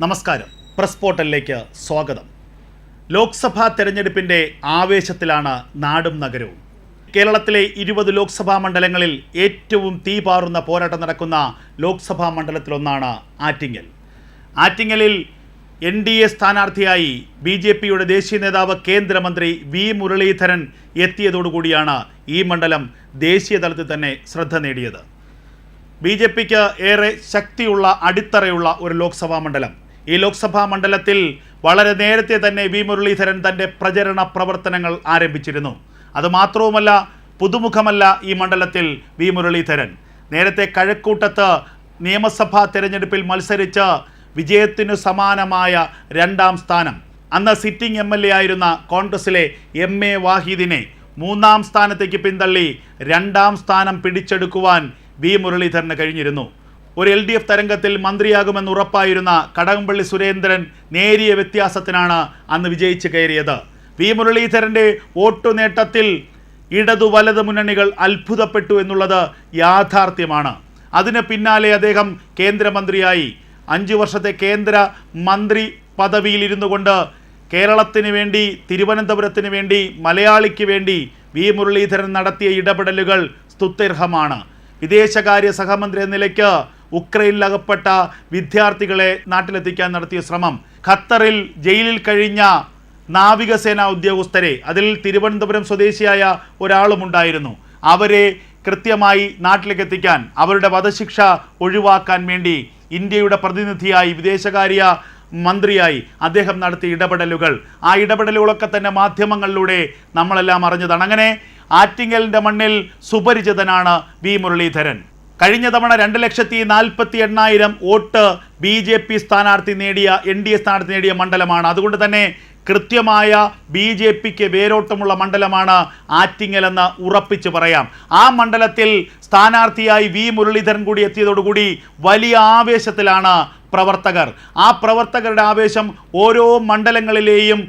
നമസ്കാരം. പ്രസ് പോർട്ടലിലേക്ക് സ്വാഗതം. ലോക്സഭാ തെരഞ്ഞെടുപ്പിന്റെ ആവേശത്തിലാണ് നാടും നഗരവും. കേരളത്തിലെ ഇരുപത് ലോക്സഭാ മണ്ഡലങ്ങളിൽ ഏറ്റവും തീപാറുന്ന പോരാട്ടം നടക്കുന്ന ലോക്സഭാ മണ്ഡലത്തിലൊന്നാണ് ആറ്റിങ്ങൽ. ആറ്റിങ്ങലിൽ എൻ ഡി എ സ്ഥാനാർത്ഥിയായി ബി ജെ പിയുടെ ദേശീയ നേതാവ് കേന്ദ്രമന്ത്രി വി മുരളീധരൻ എത്തിയതോടുകൂടിയാണ് ഈ മണ്ഡലം ദേശീയ തലത്തിൽ തന്നെ ശ്രദ്ധ നേടിയത്. ബി ജെ പിക്ക് ഏറെ ശക്തിയുള്ള അടിത്തറയുള്ള ഒരു ലോക്സഭാ മണ്ഡലം. ഈ ലോക്സഭാ മണ്ഡലത്തിൽ വളരെ നേരത്തെ തന്നെ വി മുരളീധരൻ തന്റെ പ്രചരണ പ്രവർത്തനങ്ങൾ ആരംഭിച്ചിരുന്നു. അതുമാത്രവുമല്ല പുതുമുഖമല്ല ഈ മണ്ഡലത്തിൽ വി മുരളീധരൻ. നേരത്തെ കഴക്കൂട്ടത്ത് നിയമസഭാ തെരഞ്ഞെടുപ്പിൽ മത്സരിച്ച് വിജയത്തിനു സമാനമായ രണ്ടാം സ്ഥാനം. അന്ന് സിറ്റിംഗ് എം എൽ എ ആയിരുന്ന കോൺഗ്രസിലെ എം എ വാഹിദിനെ മൂന്നാം സ്ഥാനത്തേക്ക് പിന്തള്ളി രണ്ടാം സ്ഥാനം പിടിച്ചെടുക്കുവാൻ വി മുരളീധരന് കഴിഞ്ഞിരുന്നു. ഒരു എൽ ഡി എഫ് തരംഗത്തിൽ മന്ത്രിയാകുമെന്ന് ഉറപ്പായിരുന്ന കടകംപള്ളി സുരേന്ദ്രൻ നേരിയ വ്യത്യാസത്തിനാണ് അന്ന് വിജയിച്ച് കയറിയത്. വി. മുരളീധരന്റെ വോട്ടു നേട്ടത്തിൽ ഇടതു വലത് മുന്നണികൾ അത്ഭുതപ്പെട്ടു എന്നുള്ളത് യാഥാർത്ഥ്യമാണ്. അതിന് പിന്നാലെ അദ്ദേഹം കേന്ദ്രമന്ത്രിയായി. അഞ്ചു വർഷത്തെ കേന്ദ്ര മന്ത്രി പദവിയിലിരുന്നു കൊണ്ട് കേരളത്തിന് വേണ്ടി തിരുവനന്തപുരത്തിന് വേണ്ടി മലയാളിക്ക് വേണ്ടി വി. മുരളീധരൻ നടത്തിയ ഇടപെടലുകൾ സ്തുത്യർഹമാണ്. വിദേശകാര്യ സഹമന്ത്രി എന്ന നിലയ്ക്ക് ഉക്രൈനിൽ അകപ്പെട്ട വിദ്യാർത്ഥികളെ നാട്ടിലെത്തിക്കാൻ നടത്തിയ ശ്രമം. ഖത്തറിൽ ജയിലിൽ കഴിഞ്ഞ നാവികസേന ഉദ്യോഗസ്ഥരെ അതിൽ തിരുവനന്തപുരം സ്വദേശിയായ ഒരാളുമുണ്ടായിരുന്നു അവരെ കൃത്യമായി നാട്ടിലേക്ക് എത്തിക്കാൻ അവരുടെ വധശിക്ഷ ഒഴിവാക്കാൻ വേണ്ടി ഇന്ത്യയുടെ പ്രതിനിധിയായി വിദേശകാര്യ മന്ത്രിയായി അദ്ദേഹം നടത്തിയ ഇടപെടലുകൾ. ആ ഇടപെടലുകളൊക്കെ തന്നെ മാധ്യമങ്ങളിലൂടെ നമ്മളെല്ലാം അറിഞ്ഞതാണ്. അങ്ങനെ ആറ്റിങ്ങലിന്റെ മണ്ണിൽ സുപരിചിതനാണ് വി മുരളീധരൻ. കഴിഞ്ഞ തവണ രണ്ട് ലക്ഷത്തി നാൽപ്പത്തി എണ്ണായിരം വോട്ട് ബി ജെ പി സ്ഥാനാർത്ഥി നേടിയ എൻ ഡി എ സ്ഥാനാർത്ഥി നേടിയ മണ്ഡലമാണ്. അതുകൊണ്ട് തന്നെ കൃത്യമായ ബി ജെ പിക്ക് വേരോട്ടമുള്ള മണ്ഡലമാണ് ആറ്റിങ്ങലെന്ന് ഉറപ്പിച്ച് പറയാം. ആ മണ്ഡലത്തിൽ സ്ഥാനാർത്ഥിയായി വി മുരളീധരൻ കൂടി എത്തിയതോടുകൂടി വലിയ ആവേശത്തിലാണ് പ്രവർത്തകർ. ആ പ്രവർത്തകരുടെ ആവേശം ഓരോ മണ്ഡലങ്ങളിലെയും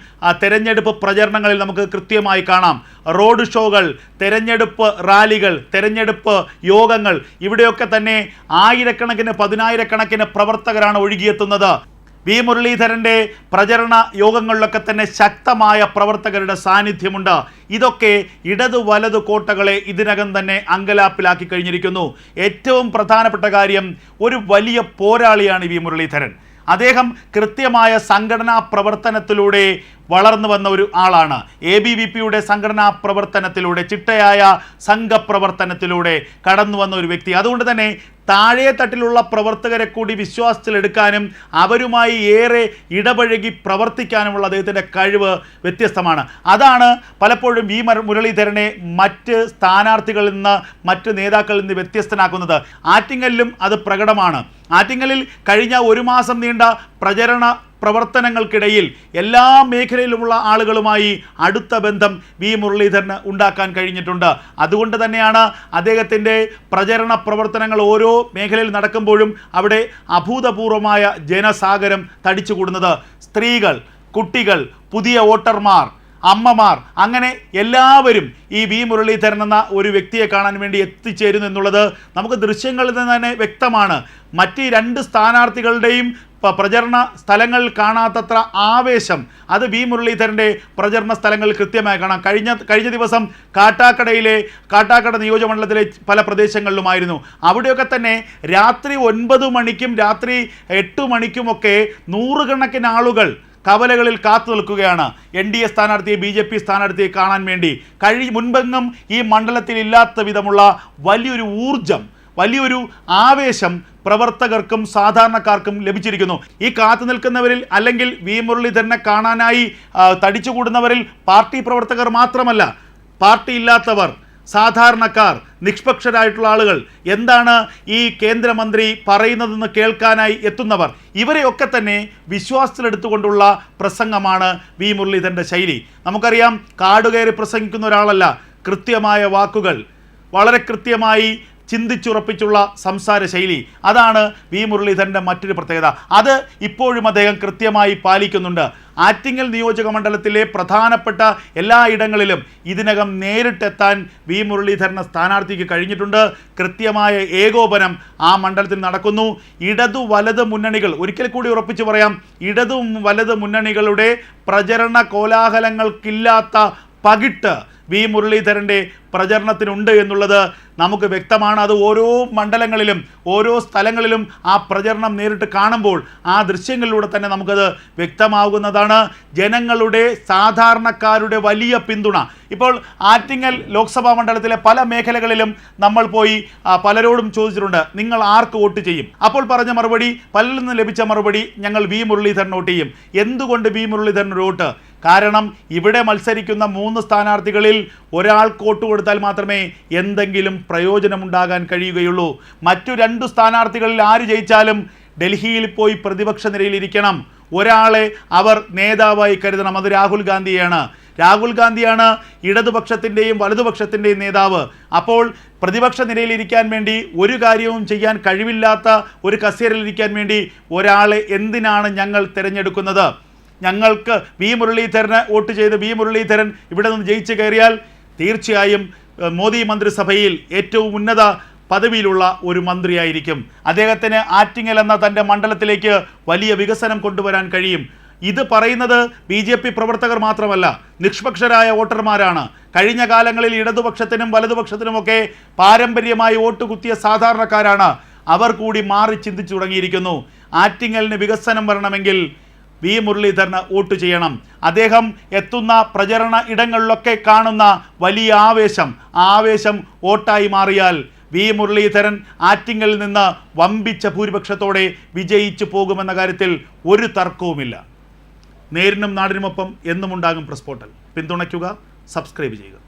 തെരഞ്ഞെടുപ്പ് പ്രചരണങ്ങളിൽ നമുക്ക് കൃത്യമായി കാണാം. റോഡ് ഷോകൾ തെരഞ്ഞെടുപ്പ് റാലികൾ തെരഞ്ഞെടുപ്പ് യോഗങ്ങൾ ഇവിടെയൊക്കെ തന്നെ ആയിരക്കണക്കിന് പതിനായിരക്കണക്കിന് പ്രവർത്തകരാണ് ഒഴുകിയെത്തുന്നത്. വി. മുരളീധരന്റെ പ്രചരണ യോഗങ്ങളിലൊക്കെ തന്നെ ശക്തമായ പ്രവർത്തകരുടെ സാന്നിധ്യമുണ്ട്. ഇതൊക്കെ ഇടതു വലതു കോട്ടകളെ ഇതിനകം തന്നെ അങ്കലാപ്പിലാക്കി കഴിഞ്ഞിരിക്കുന്നു. ഏറ്റവും പ്രധാനപ്പെട്ട കാര്യം ഒരു വലിയ പോരാളിയാണ് വി. മുരളീധരൻ. അദ്ദേഹം കൃത്യമായ സംഘടനാ പ്രവർത്തനത്തിലൂടെ വളർന്നു വന്ന ഒരു ആളാണ്. എ ബി വി പിയുടെ സംഘടനാ പ്രവർത്തനത്തിലൂടെ ചിട്ടയായ സംഘപ്രവർത്തനത്തിലൂടെ കടന്നു വന്ന ഒരു വ്യക്തി. അതുകൊണ്ട് തന്നെ താഴെ തട്ടിലുള്ള പ്രവർത്തകരെ കൂടി വിശ്വാസത്തിലെടുക്കാനും അവരുമായി ഏറെ ഇടപഴകി പ്രവർത്തിക്കാനുമുള്ള അദ്ദേഹത്തിന്റെ കഴിവ് വ്യത്യസ്തമാണ്. അതാണ് പലപ്പോഴും വി മര- മുരളീധരനെ മറ്റ് സ്ഥാനാർത്ഥികളിൽ നിന്ന് മറ്റ് നേതാക്കളിൽ നിന്ന് വ്യത്യസ്തനാക്കുന്നത്. ആറ്റിങ്ങലിലും അത് പ്രകടമാണ്. ആറ്റിങ്ങലിൽ കഴിഞ്ഞ ഒരു മാസം നീണ്ട പ്രചരണ പ്രവർത്തനങ്ങൾക്കിടയിൽ എല്ലാ മേഖലയിലുമുള്ള ആളുകളുമായി അടുത്ത ബന്ധം വി മുരളീധരന് ഉണ്ടാക്കാൻ കഴിഞ്ഞിട്ടുണ്ട്. അതുകൊണ്ട് തന്നെയാണ് അദ്ദേഹത്തിന്റെ പ്രചരണ പ്രവർത്തനങ്ങൾ ഓരോ മേഖലയിൽ നടക്കുമ്പോഴും അവിടെ അഭൂതപൂർവമായ ജനസാഗരം തടിച്ചുകൂടുന്നത്. സ്ത്രീകൾ കുട്ടികൾ പുതിയ വോട്ടർമാർ അമ്മമാർ അങ്ങനെ എല്ലാവരും ഈ വി മുരളീധരൻ എന്ന ഒരു വ്യക്തിയെ കാണാൻ വേണ്ടി എത്തിച്ചേരുന്നു എന്നുള്ളത് നമുക്ക് ദൃശ്യങ്ങളിൽ നിന്ന് തന്നെ വ്യക്തമാണ്. മറ്റ് രണ്ട് സ്ഥാനാർത്ഥികളുടെയും പ്രചരണ സ്ഥലങ്ങൾ കാണാത്തത്ര ആവേശം. അത് വി മുരളീധരന്റെ പ്രചരണ സ്ഥലങ്ങൾ കൃത്യമായി കാണാം. കഴിഞ്ഞ കഴിഞ്ഞ ദിവസം കാട്ടാക്കടയിലെ കാട്ടാക്കട നിയോജകമണ്ഡലത്തിലെ പല പ്രദേശങ്ങളിലുമായിരുന്നു. അവിടെയൊക്കെ തന്നെ രാത്രി ഒൻപത് മണിക്കും രാത്രി എട്ട് മണിക്കുമൊക്കെ നൂറുകണക്കിന് ആളുകൾ കവലകളിൽ കാത്തു നിൽക്കുകയാണ്. എൻ ഡി എ സ്ഥാനാർത്ഥിയെ ബി ജെ പി സ്ഥാനാർത്ഥിയെ കാണാൻ വേണ്ടി. കഴി മുൻപെങ്ങും ഈ മണ്ഡലത്തിൽ ഇല്ലാത്ത വിധമുള്ള വലിയൊരു ഊർജം വലിയൊരു ആവേശം പ്രവർത്തകർക്കും സാധാരണക്കാർക്കും ലഭിച്ചിരിക്കുന്നു. ഈ കാത്തു നിൽക്കുന്നവരിൽ അല്ലെങ്കിൽ വി മുരളീധരനെ കാണാനായി തടിച്ചുകൂടുന്നവരിൽ പാർട്ടി പ്രവർത്തകർ മാത്രമല്ല പാർട്ടി ഇല്ലാത്തവർ സാധാരണക്കാർ നിഷ്പക്ഷരായിട്ടുള്ള ആളുകൾ എന്താണ് ഈ കേന്ദ്രമന്ത്രി പറയുന്നതെന്ന് കേൾക്കാനായി എത്തുന്നവർ ഇവരെയൊക്കെ തന്നെ വിശ്വാസത്തിലെടുത്തുകൊണ്ടുള്ള പ്രസംഗമാണ് വി മുരളീധരന്റെ ശൈലി. നമുക്കറിയാം കാടുകയറി പ്രസംഗിക്കുന്ന ഒരാളല്ല കൃത്യമായ വാക്കുകൾ വളരെ കൃത്യമായി ചിന്തിച്ചുറപ്പിച്ചുള്ള സംസാര ശൈലി. അതാണ് വി മുരളീധരന്റെ മറ്റൊരു പ്രത്യേകത. അത് ഇപ്പോഴും അദ്ദേഹം കൃത്യമായി പാലിക്കുന്നുണ്ട്. ആറ്റിങ്ങൽ നിയോജക മണ്ഡലത്തിലെ പ്രധാനപ്പെട്ട എല്ലാ ഇടങ്ങളിലും ഇതിനകം നേരിട്ടെത്താൻ വി മുരളീധരന് സ്ഥാനാർത്ഥിക്ക് കഴിഞ്ഞിട്ടുണ്ട്. കൃത്യമായ ഏകോപനം ആ മണ്ഡലത്തിൽ നടക്കുന്നു. ഇടതു വലത് മുന്നണികൾ ഒരിക്കൽ കൂടി ഉറപ്പിച്ചു പറയാം ഇടതു വലത് മുന്നണികളുടെ പ്രചരണ കോലാഹലങ്ങൾക്കില്ലാത്ത പകിട്ട് വി മുരളീധരന്റെ പ്രചരണത്തിനുണ്ട് എന്നുള്ളത് നമുക്ക് വ്യക്തമാണ്. അത് ഓരോ മണ്ഡലങ്ങളിലും ഓരോ സ്ഥലങ്ങളിലും ആ പ്രചരണം നേരിട്ട് കാണുമ്പോൾ ആ ദൃശ്യങ്ങളിലൂടെ തന്നെ നമുക്കത് വ്യക്തമാകുന്നതാണ്. ജനങ്ങളുടെ സാധാരണക്കാരുടെ വലിയ പിന്തുണ. ഇപ്പോൾ ആറ്റിങ്ങൽ ലോക്സഭാ മണ്ഡലത്തിലെ പല മേഖലകളിലും നമ്മൾ പോയി പലരോടും ചോദിച്ചിട്ടുണ്ട് നിങ്ങൾ ആർക്ക് വോട്ട് ചെയ്യും? അപ്പോൾ പറഞ്ഞ മറുപടി പലരിൽ നിന്ന് ലഭിച്ച മറുപടി ഞങ്ങൾ വി മുരളീധരൻ വോട്ട് ചെയ്യും. എന്തുകൊണ്ട് വി മുരളീധരൻ വോട്ട്? കാരണം ഇവിടെ മത്സരിക്കുന്ന മൂന്ന് സ്ഥാനാർത്ഥികളിൽ ഒരാൾ വോട്ട് കൊടുത്താൽ മാത്രമേ എന്തെങ്കിലും പ്രയോജനമുണ്ടാകാൻ കഴിയുകയുള്ളൂ. മറ്റു രണ്ട് സ്ഥാനാർത്ഥികളിൽ ആര് ജയിച്ചാലും ഡൽഹിയിൽ പോയി പ്രതിപക്ഷ നിരയിലിരിക്കണം. ഒരാളെ അവർ നേതാവായി കരുതണം. അത് രാഹുൽ ഗാന്ധിയാണ്. രാഹുൽ ഗാന്ധിയാണ് ഇടതുപക്ഷത്തിന്റെയും വലതുപക്ഷത്തിന്റെയും നേതാവ്. അപ്പോൾ പ്രതിപക്ഷ നിരയിലിരിക്കാൻ വേണ്ടി ഒരു കാര്യവും ചെയ്യാൻ കഴിവില്ലാത്ത ഒരു കസേരയിലിരിക്കാൻ വേണ്ടി ഒരാളെ എന്തിനാണ് ഞങ്ങൾ തിരഞ്ഞെടുക്കുന്നത്? ഞങ്ങൾക്ക് വി മുരളീധരന് വോട്ട് ചെയ്ത് വി മുരളീധരൻ ഇവിടെ നിന്ന് ജയിച്ചു കയറിയാൽ തീർച്ചയായും മോദി മന്ത്രിസഭയിൽ ഏറ്റവും ഉന്നത പദവിയിലുള്ള ഒരു മന്ത്രിയായിരിക്കും. അദ്ദേഹത്തിന് ആറ്റിങ്ങൽ എന്ന തന്റെ മണ്ഡലത്തിലേക്ക് വലിയ വികസനം കൊണ്ടുവരാൻ കഴിയും. ഇത് പറയുന്നത് ബി ജെ പി പ്രവർത്തകർ മാത്രമല്ല നിഷ്പക്ഷരായ വോട്ടർമാരാണ്. കഴിഞ്ഞ കാലങ്ങളിൽ ഇടതുപക്ഷത്തിനും വലതുപക്ഷത്തിനുമൊക്കെ പാരമ്പര്യമായി വോട്ട് കുത്തിയ സാധാരണക്കാരാണ്. അവർ കൂടി മാറി ചിന്തിച്ചു തുടങ്ങിയിരിക്കുന്നു. ആറ്റിങ്ങലിന് വികസനം വരണമെങ്കിൽ വി മുരളീധരന് വോട്ട് ചെയ്യണം. അദ്ദേഹം എത്തുന്ന പ്രചരണ ഇടങ്ങളിലൊക്കെ കാണുന്ന വലിയ ആവേശം. ആവേശം വോട്ടായി മാറിയാൽ വി മുരളീധരൻ ആറ്റിങ്ങലിൽ നിന്ന് വമ്പിച്ച ഭൂരിപക്ഷത്തോടെ വിജയിച്ചു പോകുമെന്ന കാര്യത്തിൽ ഒരു തർക്കവുമില്ല. നേരിനും നാടിനുമൊപ്പം എന്നുമുണ്ടാകും പ്രസ് പോർട്ടൽ പിന്തുണയ്ക്കുക സബ്സ്ക്രൈബ് ചെയ്യുക.